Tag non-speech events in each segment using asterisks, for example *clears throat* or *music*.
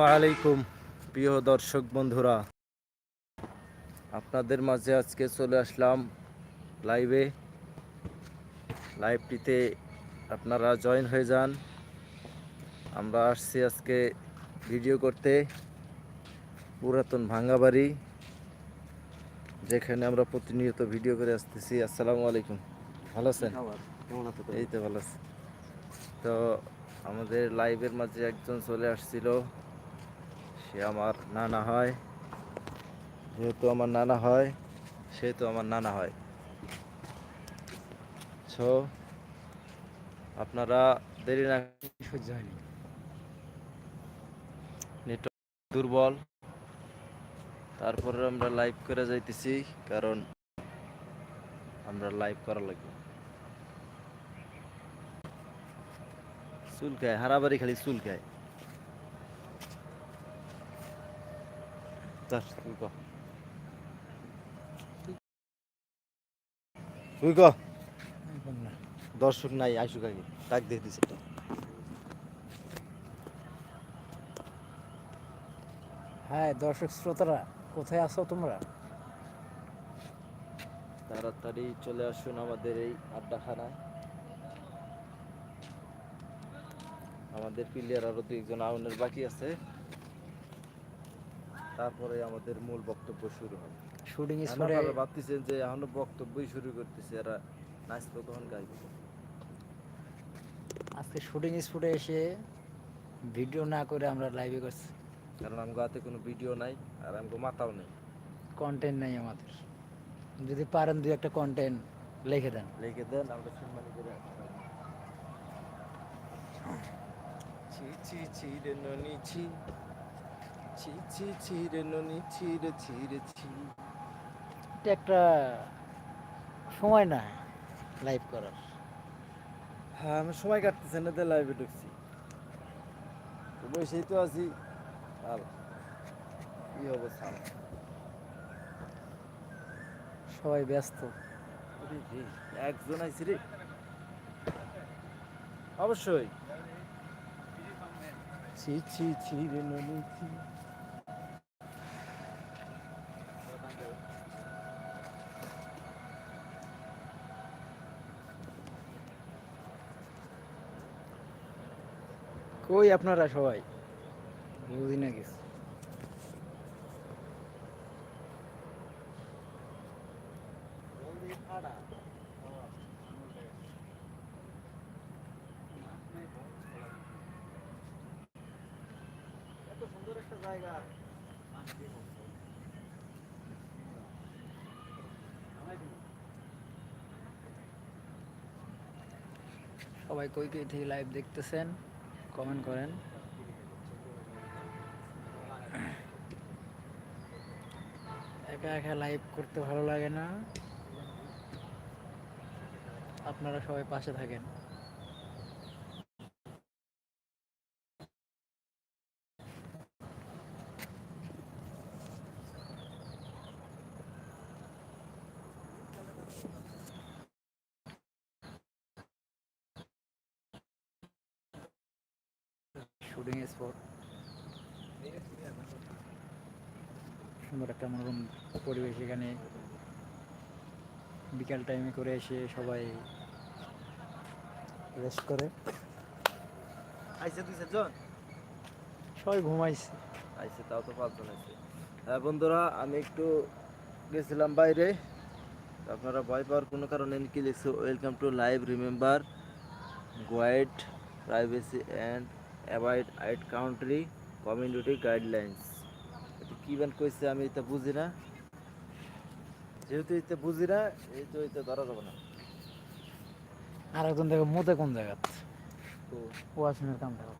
আলাইকুম প্রিয় দর্শক বন্ধুরা। আপনাদের মাঝে আজকে চলে আসলাম লাইভে লাইভটিতে আপনারা জয়েন হয়ে যান। আমরা আসছি আজকে ভিডিও করতে পুরাতন ভাঙ্গা বাড়ি যেখানে আমরা প্রতিনিয়ত ভিডিও করে আসতেছি। আসসালামু আলাইকুম। ভালো আছেন? এই তো ভালো আছি। তো আমাদের লাইভের মাঝে একজন চলে আসছিল। সে আমার নানা হয়। যেহেতু আমার নানা হয়, সেহেতু আমার নানা হয়। সো আপনারা দেরি না সহ্য হয়নি। নেটওয়ার্ক দুর্বল। তারপরে আমরা লাইভ করে যাইতেছি, কারণ আমরা লাইভ করা লাগবে। চুল খায় হারাবাড়ি খালি চুল খায়। ধর, তুই ক। তুই ক দর্শক নাই আইসুক আগে। ডাক দিয়ে দিছে তো হ্যাঁ দর্শক শ্রোতারা কোথায় আছো তোমরা? তাড়াতাড়ি চলে আসুন আমাদের এই আড্ডাখানায়। আমাদের প্লেয়ার আরও দুইজন আউনের বাকি আছে। তারপরে আমাদের মূল বক্তব্য শুরু হবে শুটিং স্পটে আপনারা ভাবতেছেন যে এখনও বক্তব্যই শুরু করতেছে এরা নাচবো কখন গাইবো? আজকে শুটিং স্পটে এসে ভিডিও না করে আমরা লাইভে করছি। কারণ আমার হাতে কোনো ভিডিও নাই আর আমাকে মাথাও নেই। কন্টেন্ট নাই আমাদের। যদি পারেন দুই একটা কন্টেন্ট লিখে দেন। লিখে দেন আমরা সম্মানি করে ছি ছি ছি রে ননি ছি। ছি ছি ছি রে ননি ছি রে ছি রে ছি। এটা একটা সময় না লাইভ করার। হ্যাঁ আমি সময় কাটতেছে না তো লাইভে ঢুকছি। বসেই তো আছি। আর কি অবস্থা? সবাই ব্যস্ত। একজন আইছি রে। অবশ্যই। ছি ছি ছি রে ননি ছি। কই আপনারা সবাই? বুঝি না কিছু। সবাই কই কই থেকে লাইভ দেখতেছেন? কমেন্ট করেন। একা একা লাইভ করতে ভালো লাগে না। আপনারা সবাই পাশে থাকেন। শুটিং স্পট সুন্দর একটা মনোরম পরিবেশ এখানে। বিকাল টাইমে করে এসে সবাই রেস্ট করে। আইছে দুই চারজন? সবাই ঘুমাইছে। আইছে তাও তো পাঁচজন আছে হ্যাঁ বন্ধুরা আমি একটু গেছিলাম বাইরে। আপনারা ভয় পাওয়ার কোনো কারণে কি লিখছে welcome to live remember guide privacy and avoid eight country community guidelines. এটা কী বান কইছে আমি এটা বুঝি না। যেহেতু এটা বুঝি না এই তো এটা ধরা যাবে না। আর একজন দেখো মতে কোন জায়গা? তো ওয়াশরুমের কাম দেখো।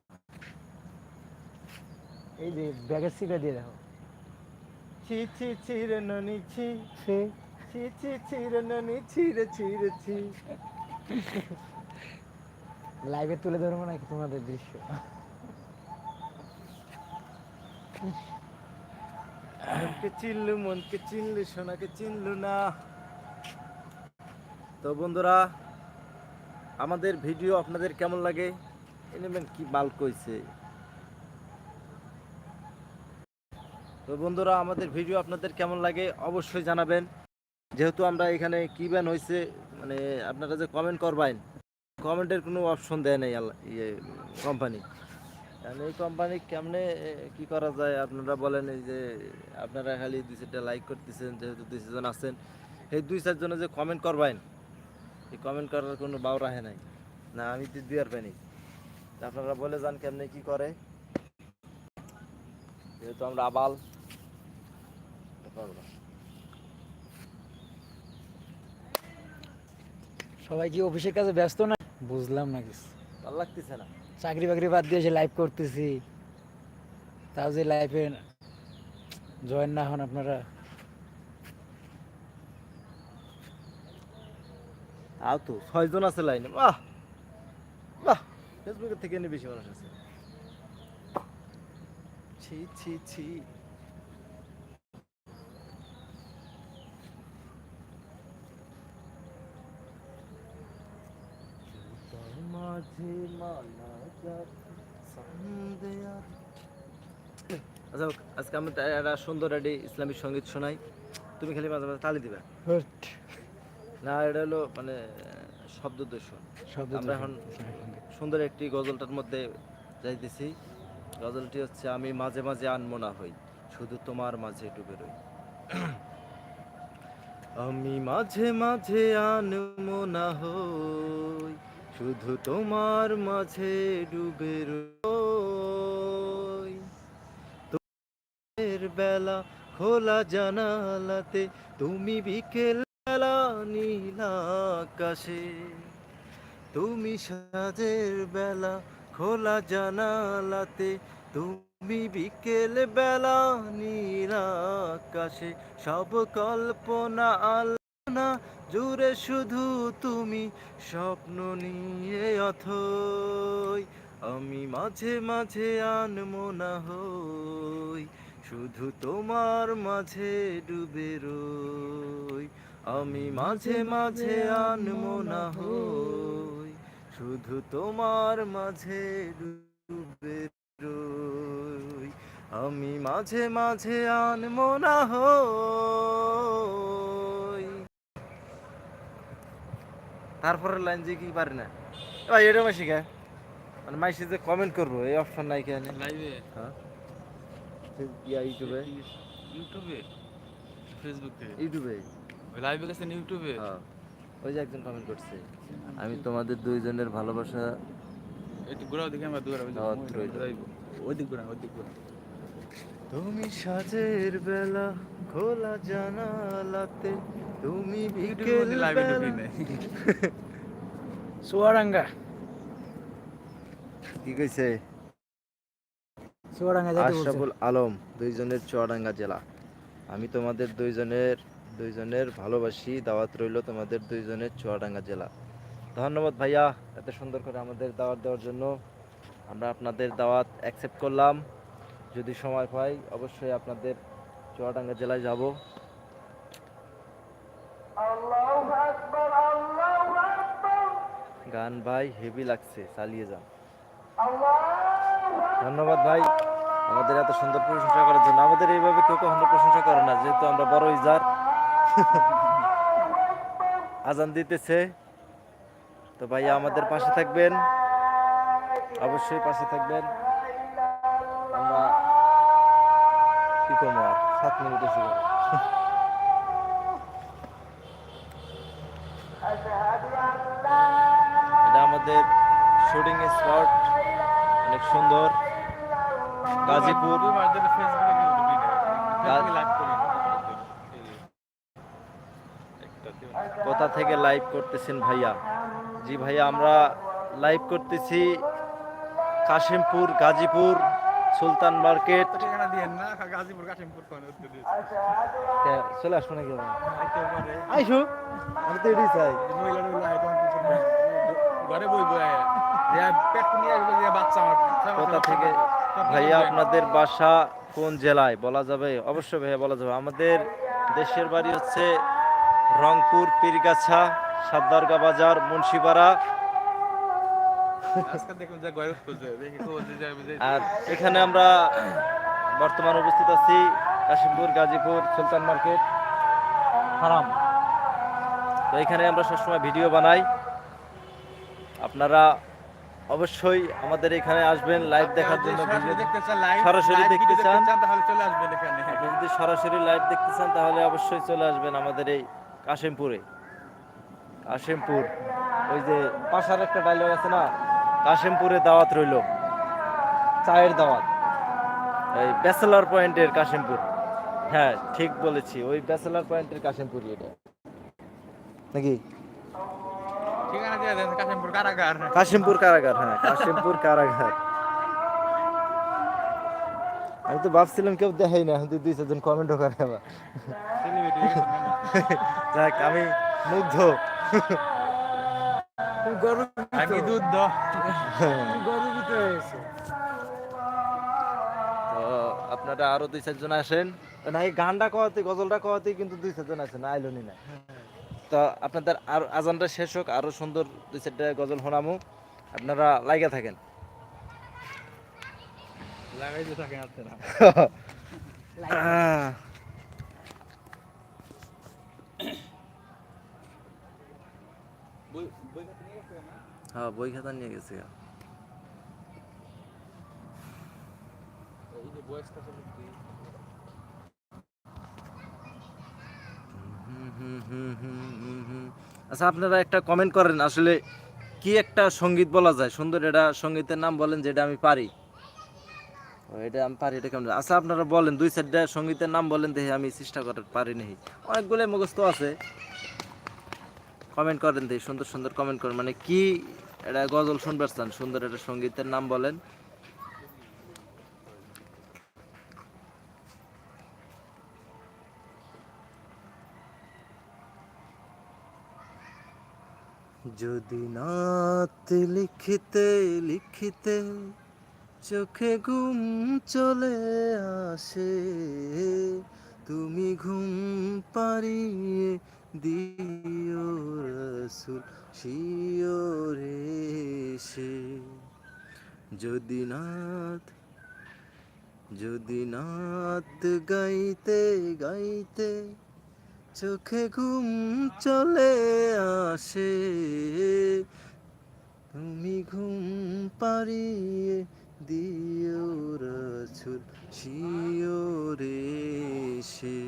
এই যে ব্যাগের সিটে দিয়ে দেখো। ছি ছি ছি রে ননি ছি। ছি ছি ছি রে ননি ছি রে ছি রে ছি। লাইভে তুলে ধরবো নাকি তোমাদের দৃশ্য? মনকে চিনলু মনকে চিনলু, সোনাকে চিনলু না। তো বন্ধুরা, আমাদের ভিডিও আপনাদের কেমন লাগে? এনেবেন কি মাল কইছে? তো বন্ধুরা, আমাদের ভিডিও আপনাদের কেমন লাগে অবশ্যই জানাবেন। যেহেতু আমরা এখানে কি ব্যান হয়েছে মানে আপনারা যে কমেন্ট করবেন কমেন্টের কোনো অপশন দেয় নাই ইয়ে কোম্পানি কারণ এই কোম্পানি কেমনে কি করা যায়? আপনারা বলেন এই যে, আপনারা খালি দুই চারটা লাইক করতেছেন, যেহেতু দুই চারজন আছেন সেই দুই চারজনে যে কমেন্ট করবেন, এই কমেন্ট করার কোনো বাউ রাহে নাই। না, আমি তো দুই আর পাইনি। আপনারা বলে যান কেমনে কি করে। যেহেতু আমরা আবাল। সবাই কি অফিসের কাজে ব্যস্ত না? বুঝলাম না কিছু। ভালো লাগতেছে না। চাকরি বাকরি বাদ দিয়ে এসে লাইভ করতেছি তাও যে লাইফে জয়েন না হন আপনারা। তাও তো ছয়জন আছে লাইনে বাহ! বাহ! ফেসবুকের থেকে বেশি মানুষ আছে। ছি ছি ছি। আচ্ছা আজকে আমি একটা সুন্দর একটি ইসলামিক সংগীত শোনাই। তুমি খালি মাঝে মাঝে তালি দিবে। না এটা হলো মানে শব্দ দূষণ। শব্দ আমরা এখন সুন্দর একটি গজলটার মধ্যে যাইতেছি। গজলটি হচ্ছে আমি মাঝে মাঝে আনমনা হই শুধু তোমার মাঝে ডুবে রই। *clears throat* আমি মাঝে মাঝে আনমনা হই শুধু তোমার মাঝে ডুবে রই। বেলা খোলা জানালাতে তুমি বিকেল বেলা নীল আকাশে। তুমি সাজের বেলা খোলা জানালাতে তুমি বিকেল বেলা নীল আকাশে। সব কল্পনা আলনা জুড়ে শুধু তুমি স্বপ্ন নিয়ে অথই। আমি মাঝে মাঝে আনমনা হই, শুধু তোমার মাঝে ডুবে রই। আমি মাঝে মাঝে আনমনা হই, শুধু তোমার মাঝে ডুবে রই। আমি মাঝে মাঝে আনমনা হই। তারপরের লাইন যে কি পারে না। ভাই এটা মাসি কে? মানে মাইসে যে কমেন্ট করব এই অপশন নাই কেন লাইভে হ্যাঁ। ইউটিউবে? ইউটিউবে? ফেসবুক ইউটিউবে? লাইভে গেছেন ইউটিউবে? হ্যাঁ। ওই যে একজন কমেন্ট করছে আমি তোমাদের দুইজনের ভালোবাসা একটু ঘোরাও দেখি আমরা দাওয়াত রইল। ওই দিক ঘোরা ওই দিক ঘোরা। তুমি সাজের বেলা খোলা জানালাতে তুমি বিকেল বেলা। চুয়াডাঙ্গা কি কইছে? চুয়াডাঙ্গা বলছে। আশরাফুল আলম দুইজনের চুয়াডাঙ্গা জেলা। আমি তোমাদের দুইজনের দুইজনের ভালোবাসি দাওয়াত রইল তোমাদের দুইজনের চুয়াডাঙ্গা জেলা। ধন্যবাদ ভাইয়া এত সুন্দর করে আমাদের দাওয়াত দেওয়ার জন্য। আমরা আপনাদের দাওয়াত অ্যাকসেপ্ট করলাম। যদি সময় পাই অবশ্যই আপনাদের চুয়াডাঙ্গা জেলায় যাব। গান ভাই হেভি লাগছে চালিয়ে যান। ধন্যবাদ ভাই। আমাদের এত সুন্দর প্রশংসা করার জন্য। আমাদের এইভাবে কেউ কখনো প্রশংসা করে না যেহেতু আমরা বড় ইজার আজান দিতেছে। তো ভাইয়া আমাদের পাশে থাকবেন। অবশ্যই পাশে থাকবেন। আর সাত মিনিট গেল। এটা আমাদের শুটিং স্পট অনেক সুন্দর। গাজীপুর। কোথা থেকে লাইভ করতেছেন ভাইয়া? জি ভাইয়া, আমরা লাইভ করতেছি কাশিমপুর, গাজীপুর, সুলতান মার্কেট। দিয়ে না গাজীপুর কাশিমপুর কোন উত্তর দিয়েছে চলে আসব নাকি আইসো। আমি তো এটাই চাই। মহিলা মহিলা ঘরে বই বই পেট নিয়ে আসবে যে বাচ্চা আমার। কোথা থেকে? ভাইয়া আপনাদের বাসা কোন জেলায়? বলা যাবে? অবশ্যই ভাইয়া বলা যাবে। আমাদের দেশের বাড়ি হচ্ছে রংপুর পীরগাছা সাদ্দারগা বাজার মুন্সিপাড়া। আর এখানে আমরা বর্তমান উপস্থিত আছি কাশিমপুর গাজীপুর সুলতান মার্কেট হারাম। তো এখানে আমরা সবসময় ভিডিও বানাই। আপনারা অবশ্যই আমাদের এখানে আসবেন লাইভ দেখার জন্য সরাসরি দেখতে চান। আপনি যদি সরাসরি লাইভ দেখতে চান তাহলে অবশ্যই চলে আসবেন আমাদের এই কাশিমপুরে। কাশিমপুর ওই যে পাশার একটা ডায়লগ আছে না? কাশিমপুরে দাওয়াত রইল। চায়ের দাওয়াত। এই ব্যাচেলার পয়েন্টের কাশিমপুর। হ্যাঁ ঠিক বলেছি ওই ব্যাচেলার পয়েন্টের কাশিমপুরই এটা। নাকি? ঠিকানা দিয়ে দেন কাশিমপুর কারাগার। কাশিমপুর কারাগার হ্যাঁ কাশিমপুর কারাগার। আমি তো ভাবছিলাম কেউ দেখাই না কিন্তু দুই চারজন কমেন্টও করে আবার। সেলিব্রিটি যাক আমি মুগ্ধ। আমি দুধ দাও গর্বিত হয়েছে। তো আপনারা আরও দুই চারজন আসেন। না এই গানটা কওয়াতে গজলটা কওয়াতে কিন্তু দুই চারজন আছেন আইলনি না। তো আপনাদের আর আজানটা শেষ হোক আরও সুন্দর দুই চারটা গজল শোনামু। আপনারা লাইগা থাকেন। লাগাইতে আপনারা। হ্যাঁ বই খাতা নিয়ে গেছে গা। এই যে বয়সটা সব কি। আচ্ছা আপনারা একটা কমেন্ট করেন, আসলে কি একটা সংগীত বলা যায়? সুন্দর এটা সঙ্গীতের নাম বলেন যেটা আমি পারি। এটা আমি পারি, এটা কেমন? আচ্ছা আপনারা বলেন, দুই চারটা সঙ্গীতের নাম বলেন দেখে, আমি চেষ্টা করার পারি নাই অনেকগুলো মুখস্থ আছে। কমেন্ট করেন দেখি, সুন্দর সুন্দর কমেন্ট করেন। মানে কি এটা গজল শুনবার চান? সুন্দর একটা সঙ্গীতের নাম বলেন। যদি নাত লিখিতে লিখিতে চোখে ঘুম চলে আসে, তুমি ঘুম পারিয়ে দিও রসুল, শিওরে সে যদি নাথ যদি নাত গাইতে গাইতে চোখে ঘুম চলে আসে। তুমি ঘুম পারিয়ে দিও রসুল শিওরে সে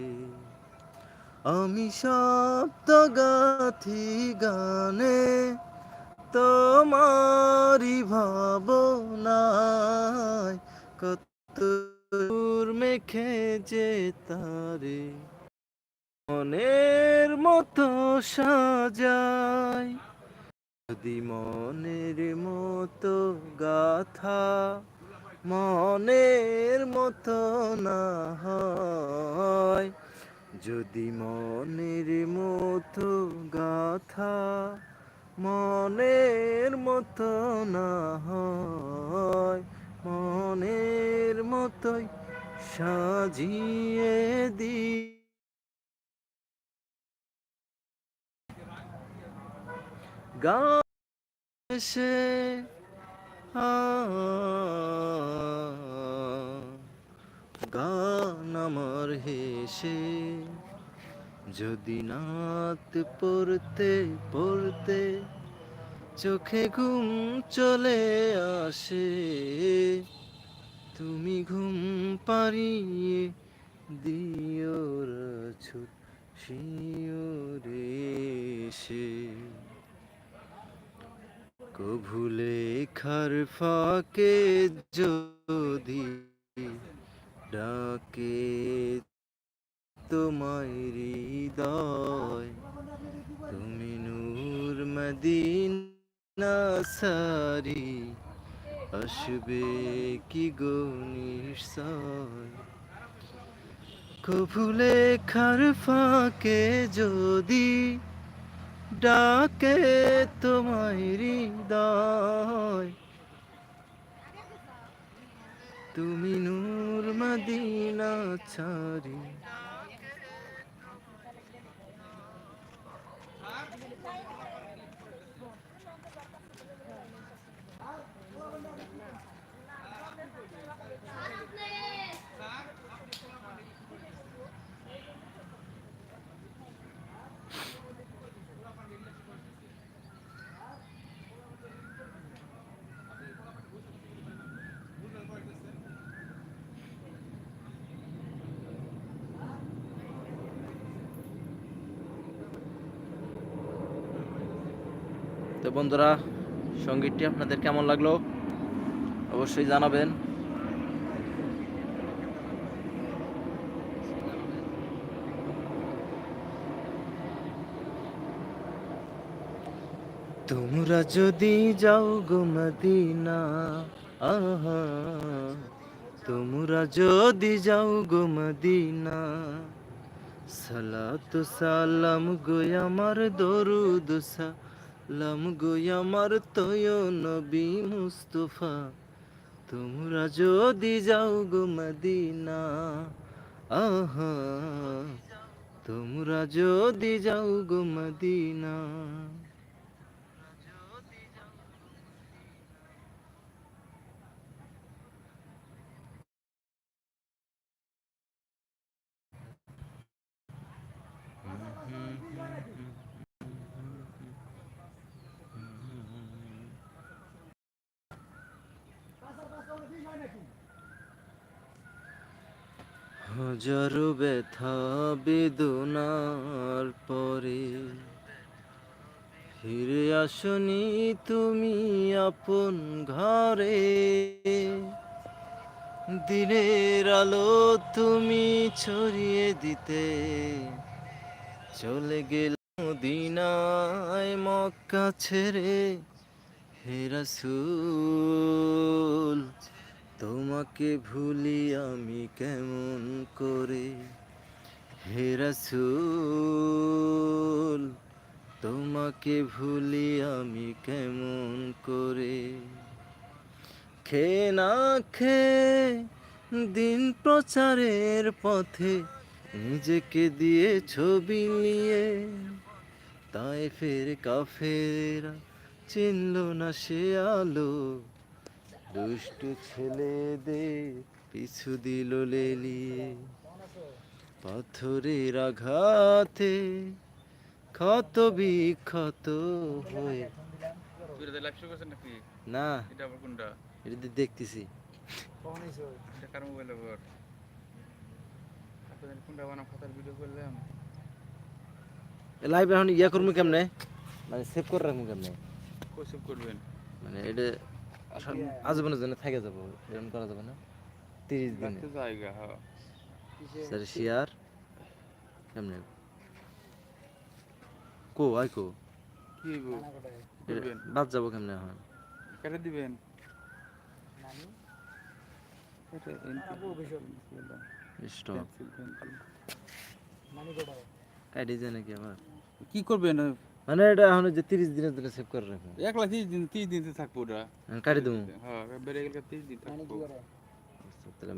আমি শব্দ গাথি গানে তোমারি ভাবনায় কত মেখে যে তারে। মনের মতো সাজাই। যদি মনের মতো গাথা মনের মতো না হয়, যদি মনের মতো গাথা মনের মতো না হয়, মনের মতোই সাজিয়ে দি সে গান আমার হেসে। যদি নাত পড়তে পড়তে চোখে ঘুম চলে আসে, তুমি ঘুম পারিয়ে দিও রছুত শিওরে সে কভুলে খার ফাঁকে যদি ডাকে তোমায় হৃদয়, তুমি নূর মদিনা সারি আসবে কি গো নিশ্চয়? কভুলে খার ফাঁকে যদি ডাকে তোমায় হৃদয়। তুমি নূর মদিনা ছাড়ি বন্ধুরা, সঙ্গীতটি আপনাদের কেমন লাগল অবশ্যই জানাবেন। তোমরা যদি যাও গো মদিনা, আহা। তোমরা যদি যাও গো মদিনা, সালাতু সালাম গো আমার দরুদ সালাম গো আমার তয় নবী মুস্তফা। তোমরা যদি যাও গো মদিনা, আহা। তোমরা যদি যাও গো মদিনা। হাজারো ব্যথা বেদনার পরে ফিরে আসনি তুমি আপন ঘরে। দিনের আলো তুমি ছড়িয়ে দিতে চলে গেল দিনায় মক্কা ছেড়ে। হে রাসূল তোমাকে ভুলি আমি কেমন করে? হে রাসূল, তোমাকে ভুলি আমি কেমন করে? খে না খে দিন প্রচারের পথে নিজেকে দিয়ে ছবি নিয়ে তাই ফের কাফেরা চিনল না সে আলো। দুষ্টু ছেলেদের পিছু দিল লেলিয়ে পাথরের আঘাতে ক্ষত বিক্ষত হয়ে না। এটা আবার কোনটা? এটা দেখতেছি। লাইভ এখন ইয়া করব কেমনে? মানে সেভ করে রাখব কেমনে? সেভ করবেন? মানে এটা আজীবনের জন্য থেকে যাব এরকম করা যাবে না। তিরিশ দিনে জায়গা হ্যাঁ। স্যার শেয়ার কেমনে কো আই কো। বাদ যাব কেমনে এখন? কেটে দিবেন? স্টপ। কাটি যায় নাকি আবার? কি করবেন? মানে এটা এখন যে তিরিশ দিনের জন্য সেভ করে রাখব। একলা তিরিশ দিন তিরিশ দিন থাকব ওটা। কাটি দেবো। হ্যাঁ বেড়ে গেলে তিরিশ দিন থাকব। তাহলে